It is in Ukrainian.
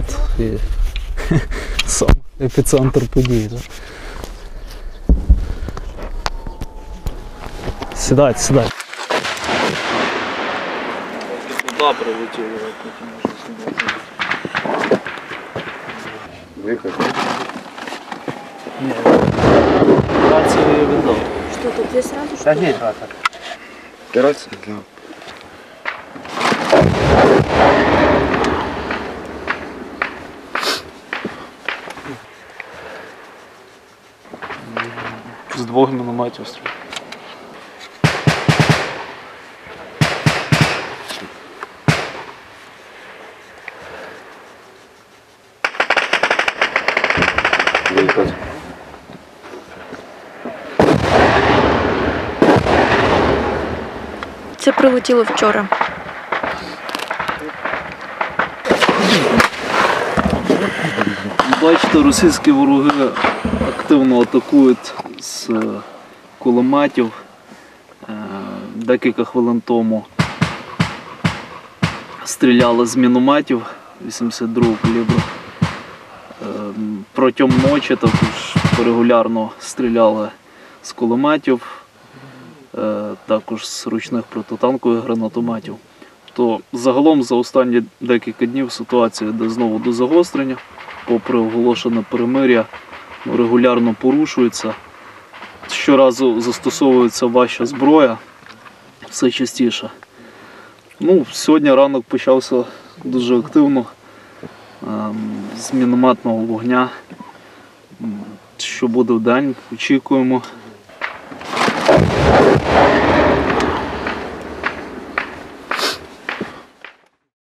от і сам епіцентр події. да. Сідайте, сідайте. Туди прилетіло, потім може Виход. Ні, рацію я віддав. Что тут здесь сразу что Та ли? ні, рата. Керось? Да. З двох мінометів стріляв. Виход. Це прилетіло вчора. Бачите, російські вороги активно атакують з е, кулеметів. Е, Декілька хвилин тому стріляли з мінометів 82 калібру. Е, Протягом ночі також регулярно стріляли з кулеметів, також з ручних протитанкових гранатометів. То загалом за останні декілька днів ситуація йде знову до загострення попри оголошене перемир'я, регулярно порушується. Щоразу застосовується важча зброя, все частіше. Ну, сьогодні ранок почався дуже активно ем, з мінометного вогня. Що буде в день, очікуємо.